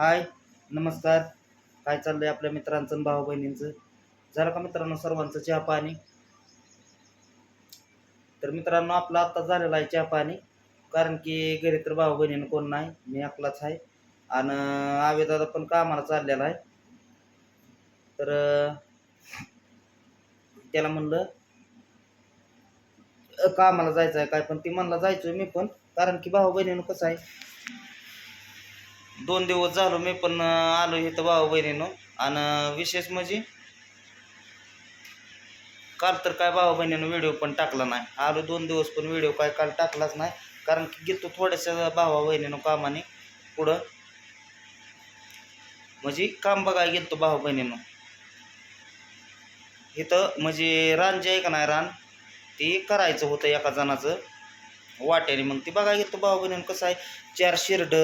हाय नमस्कार. काय चाललंय आपल्या मित्रांचं आणि भाऊ बहिणींचं? झालं का मित्रांनो सर्वांचं चहा पाणी? तर मित्रांनो आपला आत्ता झालेला आहे चहा पाणी. कारण की घरी तर भाऊ बहिणीनं कोण नाही मी आपलाच आहे. आणि आवेदादा पण कामाला चाललेला आहे. तर त्याला म्हणलं कामाला जायचं आहे काय? पण ती म्हणला जायचो मी पण. कारण की भाऊ बहिणीनं कसं आहे दोन दिवस झालो मी पण आलो इथं भाऊ बहिणीनं. आणि विशेष म्हणजे काल तर काय भाऊ बहिणीनं व्हिडिओ पण टाकला नाही. आलो दोन दिवस पण व्हिडिओ काय काल टाकलाच नाही. कारण की गेलो थोड्याशा भावा बहिणीनं कामाने पुढं. म्हणजे काम बघायला गेलतो भाऊ बहिणीनं. इथं म्हणजे रान जे आहे का नाही रान ते करायचं होतं एका जणाचं. वाट्याने मग ती बघायला गेलतो भाऊ बहिणीनं कसं आहे. चार शिरड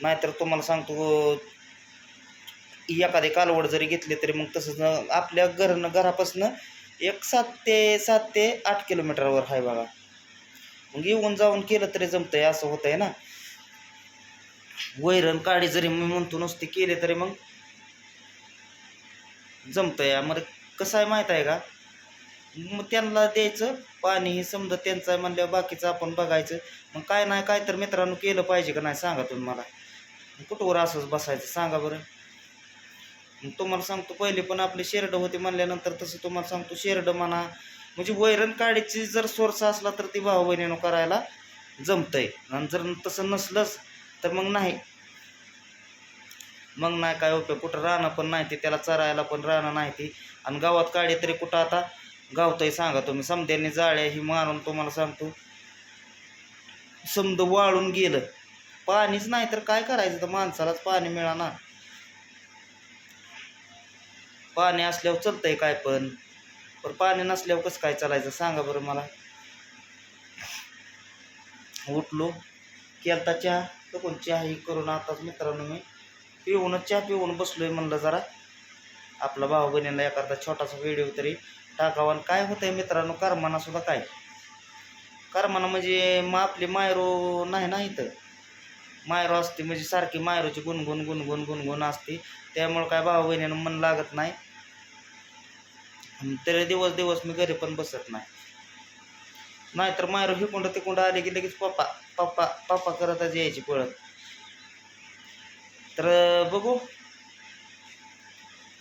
नाहीतर तुम्हाला सांगतो एखादे कालवड जरी घेतली तरी मग तसंच आपल्या घरनं घरापासनं एक सात ते सात ते आठ किलोमीटरवर आहे बघा. मग येऊन जाऊन केलं तरी जमतंय असं होतंय ना. वैरण काळी जरी मी म्हणतो नसते केले तरी मग जमतंय. मग कसं आहे माहीत आहे का? मग त्यांना द्यायचं पाणी हे समजा त्यांचं आहे म्हणल्यावर बाकीचं आपण बघायचं. मग काय नाही काय तर मित्रांनो केलं पाहिजे का नाही सांगा तुम्ही मला. कुठवर असंच बसायचं? सांगा बरं. मग तुम्हाला सांगतो पहिले पण आपले शेरडं होते म्हणल्यानंतर तसं तुम्हाला सांगतो शेरडं म्हणा म्हणजे वैरण काढीची जर सोर्स असला तर ती भाऊ बहिणीनं करायला जमतंय. आणि जर तसं नसलंच तर मग नाही. मग नाही काय उपयोग? कुठं राहणं पण नाही ते त्याला चरायला पण राहणं नाही ती. आणि गावात काढे तरी कुठं आता गावतंय सांगा तुम्ही. समध्याने जाळ्या ही मारून तुम्हाला सांगतो समद वाळून गेलं. पाणीच नाही तर काय करायचं? तर माणसालाच पाणी मिळाना पाणी असल्यावर चलतंय काय पण? पण पाणी नसल्यावर कसं काय चालायचं? सांगा बरं मला. उठलो केलता चहा. पण चहा ही करून आताच मित्रांनो मी पिऊनच चहा पिऊन बसलोय म्हणलं जरा. आपला भाऊ बहिणीला एखादा छोटासा व्हिडिओ तरी टाकावा. काय होतंय मित्रांनो करमाना सुद्धा काय? करमाना म्हणजे मग आपली मायरो नाही ना इथं? मायरो असते म्हणजे सारखी मायरोची गुणगुण गुणगुण गुणगुण असते. त्यामुळं काय भाऊ बहिणीनं मन लागत नाही. तरी दिवस दिवस मी घरी पण बसत नाही. नाहीतर मायरो हिकुंड तिकुंड आले की लगेच पप्पा पप्पा पप्पा करतच यायची पळत. तर बघू.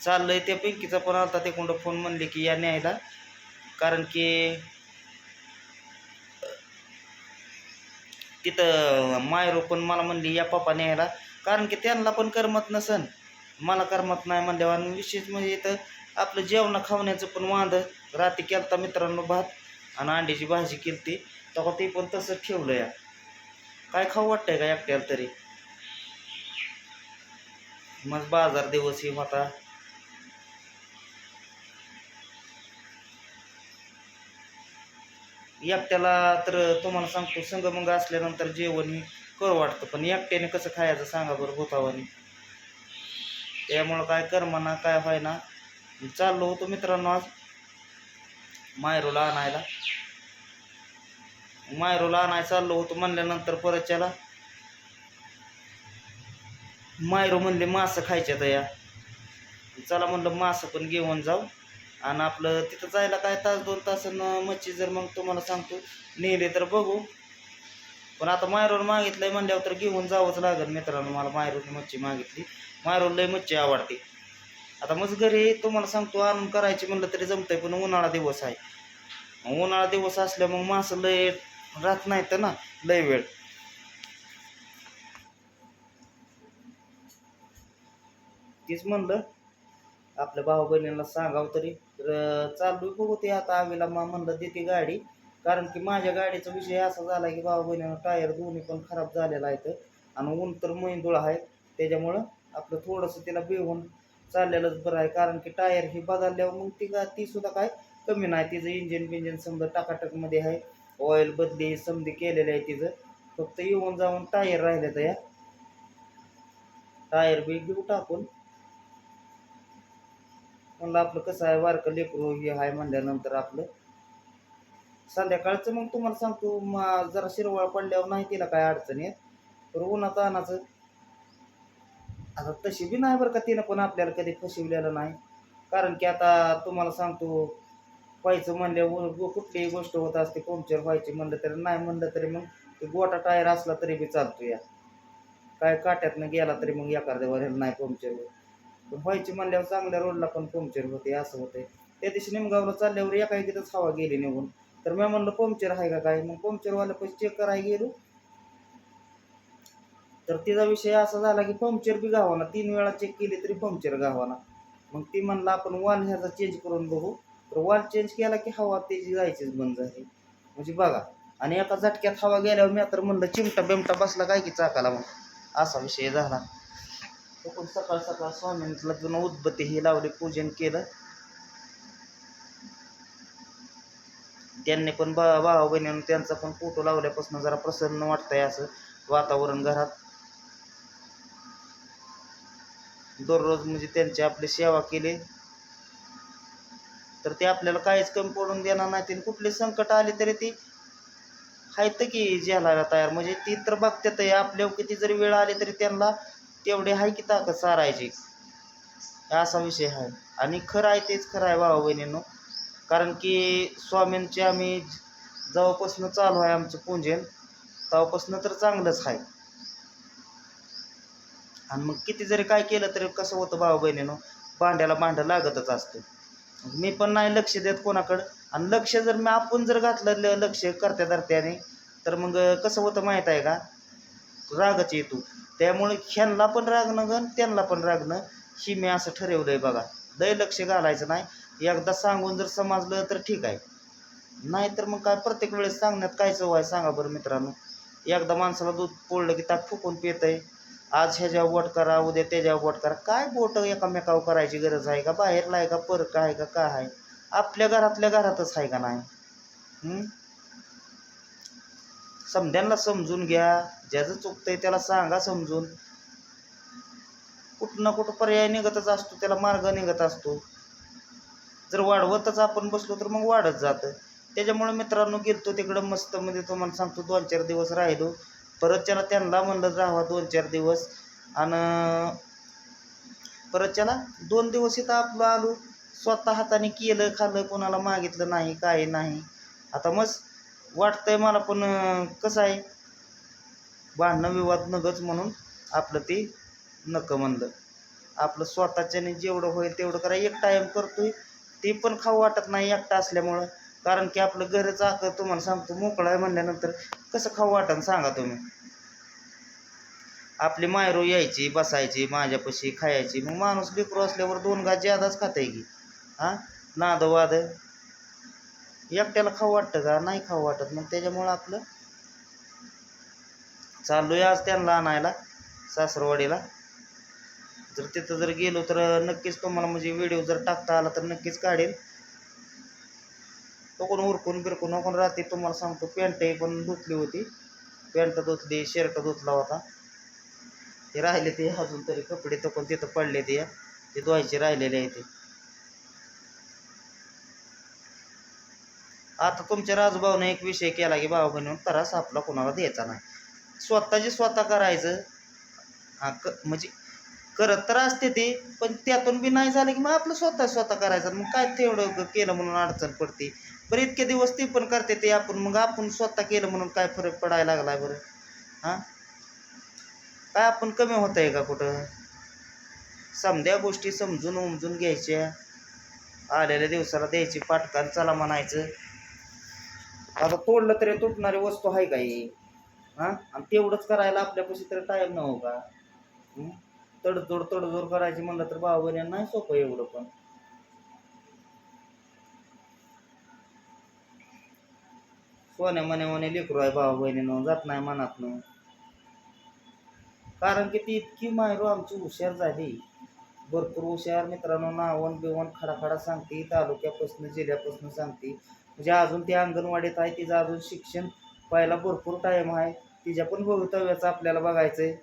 चाललंय त्या पिंकीचा पण आलता तिकुंड फोन म्हणले की या न्यायला. कारण की तिथं मायरो पण मला म्हणली या पप्पा न्यायला. कारण की त्यांना पण करमत नसन. मला करमत नाही म्हणल्यावर आणि विशेष म्हणजे इथं आपलं जेवणं खावण्याचं पण वांद. रात्री केलता मित्रांनो भात आणि अंड्याची भाजी केलती. तेव्हा ते पण तसंच ठेवलं या. काय खाऊ वाटतंय का एकट्याला तरी? मग बाजार दिवस ही होता. एकट्याला तर तुम्हाला सांगतो संग मग असल्यानंतर जेवण हे करू वाटतं पण एकट्याने कसं खायचं सांगा बरं भूतावानी. त्यामुळं काय करमाना काय व्हाय ना. चाललो होतो मित्रांनो आज मायरूला आणायला. मायरूला आणायला चाललो होतो म्हणल्यानंतर परत त्याला मायरू म्हणले मासं खायच्या तया चला म्हणलं मासं पण घेऊन जाऊ. आणि आपलं तिथं जायला काय तास दोन तासानं मच्छी जर मग तुम्हाला सांगतो नेले तर बघू. पण आता मायरोर मागितलंय म्हणल्यावर तर घेऊन जावंच लागेल मित्रांनो मला मायरोरने मच्छी मागितली. मायरोर लय मच्छी आवडते. आता मग घरी तुम्हाला सांगतो आणून करायची म्हणलं तरी जमतंय पण उन्हाळा दिवस आहे. उन्हाळा दिवस असल्या मग मासं लय राहत नाही तर ना लय वेळ. तीच म्हणलं आपल्या भाऊ बहिणीला सांगावं तरी. तर चालू बघू ते आता आवीला मा म्हणलं देते गाडी. कारण की माझ्या गाडीचा विषय असा झाला की भाऊ बहिणीनं टायर दोन्ही पण खराब झालेला आहे तर. आणि ऊन तर मैंदूळ आहे. त्याच्यामुळं आपलं थोडंसं तिला बेहून चाललेलंच बरं आहे. कारण की टायर हे बदलल्यावर मग ती का ती सुद्धा काय कमी नाही. तिचं इंजिन बिंजिन समजा टाकाटकमध्ये आहे. ऑइल बदली समधी केलेलं आहे तिचं. फक्त येऊन जाऊन टायर राहिले तर या. टायर बी घेऊ टाकून म्हणलं आपलं कसं आहे वारकं लेकरू हे आहे म्हणल्यानंतर आपलं. संध्याकाळचं मग तुम्हाला सांगतो जरा शिरवळ पडल्यावर नाही तिला काय अडचण येत. तर उन्हात आणाचं आता तशी बी नाही बरं का तिनं पण आपल्याला कधी फसवलेलं नाही. कारण की आता तुम्हाला सांगतो व्हायचं म्हणल्यावर कुठलीही गोष्ट होत असते पंक्चर व्हायची म्हणलं तरी नाही म्हणलं तरी मग ते गोटा टायर असला तरी बी चालतो या. काय काट्यातनं गेला तरी मग एखाद्या वरेल नाही पंक्चर होत व्हायची म्हणल्यावर चांगल्या रोडला पण पंक्चर होते असं होते त्या दिवशी निमगावला चालल्यावर एका तिथंच हवा गेली निघून. तर मी म्हणलं पंक्चर आहे का काय? मग पंक्चरवाल्या पैसे चेक करायला गेलो. तर तिचा विषय असा झाला की पंक्चर बी गावाना तीन वेळा चेक केली तरी पंक्चर गावाना मग ती म्हणलं आपण वाल ह्याचा चेंज करून बघू. तर वाल चेंज केला की हवा त्याची जायचीच बंद झाली. म्हणजे बघा आणि एका झटक्यात हवा गेल्यावर मी तर म्हणलं चिमटा बिमटा बसला काय की चाकाला मग? असा विषय झाला. पण सकाळ सकाळ स्वामींला जुनं उदबत्ती ही लावली पूजन केलं. त्यांनी पण बा भावा बहिणीनं त्यांचा पण फोटो लावल्यापासून जरा प्रसन्न वाटतंय असं वातावरण घरात. दररोज म्हणजे त्यांची आपली सेवा केली. तर ते आपल्याला काहीच कमी पडून देणार नाही. आणि कुठले संकट आले तरी ती आहेत की झेलायला तयार. म्हणजे ती तर बघतात आपल्या किती जरी वेळ आली तरी त्यांना तेवढे आहे की ताकद सारायची. असा विषय आहे. आणि खरं आहे तेच खरं आहे भावा बहिणींनो. कारण की स्वामींचे आम्ही जेव्हापासून चालू आहे आमचं पूजन तेव्हापासून तर चांगलंच आहे. आणि मग किती जरी काय केलं तरी कसं होतं भाऊ बहिणीनो? भांड्याला भांडं लागतच असतं. मी पण नाही लक्ष देत कोणाकडं. आणि लक्ष जर मी आपण जर घातलं लक्ष करत्या धरत्याने तर मग कसं होतं माहीत आहे का? रागाची येतो. त्यामुळे ह्यांना पण रागणं गण त्यांना पण रागणं ही मी असं ठरवलं आहे बघा. दय लक्ष घालायचं नाही. एकदा सांगून जर समजलं तर ठीक आहे. नाहीतर मग काय प्रत्येक वेळेस सांगण्यात काय चव आहे सांगा बरं मित्रांनो. एकदा माणसाला दूध पोळलं की ताक फुकून पित आहे आज ह्याच्यावर बोट करा उद्या त्याच्यावर बोट करा. काय बोट एकामेकावर करायची गरज आहे का? बाहेरला आहे का? परक आहे का? काय आहे? आपल्या घरातल्या घरातच आहे का नाही? समध्यांना समजून घ्या. ज्याचं चुकतंय त्याला सांगा समजून. कुठं ना कुठं पर्याय निघतच असतो त्याला मार्ग निघत असतो. जर वाढवतच आपण बसलो तर मग वाढत जातं. त्याच्यामुळे मित्रांनो गेलतो तिकडं मस्त म्हणजे तुम्हाला सांगतो दोन चार दिवस राहिलो. परत त्याला त्यांना म्हणलं राहावा दोन चार दिवस. आणि परत त्याला दोन दिवस इथं आपलं आलो. स्वतः हाताने केलं खाल्लं कोणाला मागितलं नाही काय नाही. आता मस्त वाटतंय मला पण कसं आहे? भांडणं विवाद नगच म्हणून आपलं ते नकं म्हणलं. आपलं स्वतःच्याने जेवढं होईल तेवढं करा. एक टाईम करतोय ते पण खाऊ वाटत नाही एकटा असल्यामुळं. कारण की आपलं घरच आकर तुम्हाला सांगतो मोकळा आहे म्हणल्यानंतर कसं खाऊ वाटन सांगा तुम्ही. आपली मायरो यायची बसायची माझ्यापाशी खायची. मग माणूस लेकरू असल्यावर दोन गाज ज्यादाच खाताय की. हां? नादवाद एकट्याला खाऊ वाटतं का? नाही खाऊ वाटत. मग त्याच्यामुळं आपलं चाललोय आज त्यांना आणायला सासरवाडीला. जर तिथं जर गेलो तर नक्कीच तुम्हाला म्हणजे व्हिडिओ जर टाकता आला तर नक्कीच काढेल. तो कोण उरकून बिरकून कोण रात्री तुम्हाला सांगतो पॅन्टही पण धुतली होती. पॅन्ट धुतली शर्ट धुतला होता. ते राहिले ते अजून तरी कपडे तर पण तिथं पडले ते. ते धुवायचे राहिलेले आहे ते. आता तुमच्या राजभाऊने एक विषय केला की भाऊ बहिणी त्रास आपला कोणाला द्यायचा नाही. स्वतःचे स्वतः करायचं. हा क म्हणजे करत तर असते ते पण त्यातून बी नाही झालं की मग आपलं स्वतः स्वतः करायचं. मग काय तेवढं ग- केलं म्हणून अडचण पडते. बरं इतके दिवस ते पण करते ते आपण मग आपण स्वतः केलं म्हणून काय फरक पडायला लागलाय बरं? हां? काय आपण कमी होत आहे का कुठं? समध्या गोष्टी समजून उमजून घ्यायच्या. आलेल्या दिवसाला द्यायची पाटकान चला म्हणायचं. आता तोडलं तरी तुटणारी वस्तू आहे काही हां? आणि तेवढंच करायला आपल्यापाशी तरी टाईम नव्हो का? तडजोड तडजोड करायची म्हणलं तर बाबा नाही सोपं एवढं पण. सोन्या मने मने लेकरू आहे भाऊ बहिणीनं जात नाही मनातनं. कारण की ती इतकी मायरू आमची हुशार झाली. भरपूर हुशार मित्रांनो नावण बिवण खडा खडा सांगते तालुक्यापासून जिल्ह्यापासून सांगते. म्हणजे अजून ती अंगणवाडीत आहे तिचं अजून शिक्षण व्हायला भरपूर टाईम आहे. तिच्या पण भवितव्याचं आपल्याला बघायचं आहे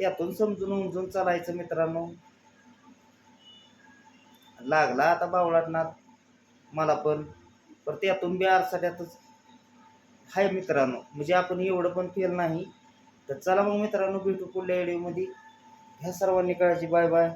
त्यातून समजून उमजून चालायचं मित्रांनो. लागला आता बावळाटनाथ मला पण. पण त्यातून बी आरसाट्यातच हाय मित्रांनो. म्हणजे आपण एवढं पण फेल नाही. तर चला मग मित्रांनो भेटू पुढल्या व्हिडिओमध्ये ह्या सर्वांनी काळजी बाय बाय